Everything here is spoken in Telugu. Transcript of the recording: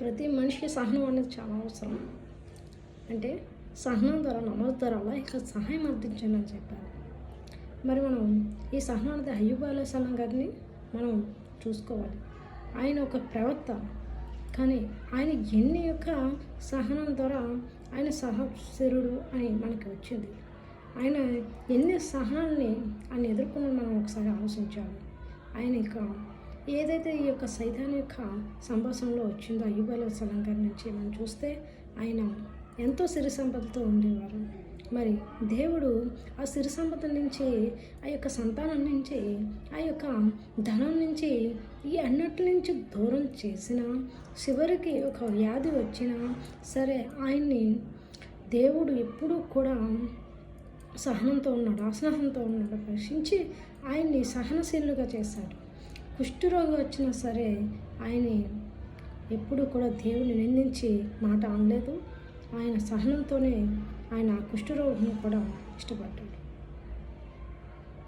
ప్రతి మనిషికి సహనం అనేది చాలా అవసరం. అంటే సహనం ద్వారా నమోదు ద్వారా ఇక సహాయం అందించండి అని చెప్పారు. మరి మనం ఈ సహనం అనేది అయ్యూబ్ అలైసలం గారిని మనం చూసుకోవాలి. ఆయన ఒక ప్రవక్త. కానీ ఆయన ఎన్ని యొక్క సహనం ద్వారా ఆయన సహశరుడు అని మనకి వచ్చింది. ఆయన ఎన్ని సహనాన్ని ఆయన ఎదుర్కొని మనం ఒకసారి ఆలోచించాలి. ఆయన యొక్క ఏదైతే ఈ యొక్క సైతాన్ యొక్క సంభాషణలో వచ్చిందో అయ్యూబ్ అలైసలం గారి నుంచి మనం చూస్తే ఆయన ఎంతో సిరి సంపదతో ఉండేవారు. మరి దేవుడు ఆ సిరి సంపద నుంచి ఆ యొక్క సంతానం నుంచి ఆ యొక్క ధనం నుంచి ఈ అన్నిటి నుంచి దూరం చేసిన చివరికి ఒక వ్యాధి వచ్చినా సరే ఆయన్ని దేవుడు ఎప్పుడూ కూడా సహనంతో ఉన్నాడు అసహనంతో ఉన్నాడు. పరీక్షించి ఆయన్ని సహనశీలుగా చేశాడు. కుష్ఠరోగి వచ్చినా సరే ఆయన్ని ఎప్పుడూ కూడా దేవుని నిందించి మాట అనలేదు. ఆయన సహనంతోనే ఆయన ఆ కుష్ఠరోగిని కూడా ఇష్టపడ్డాడు.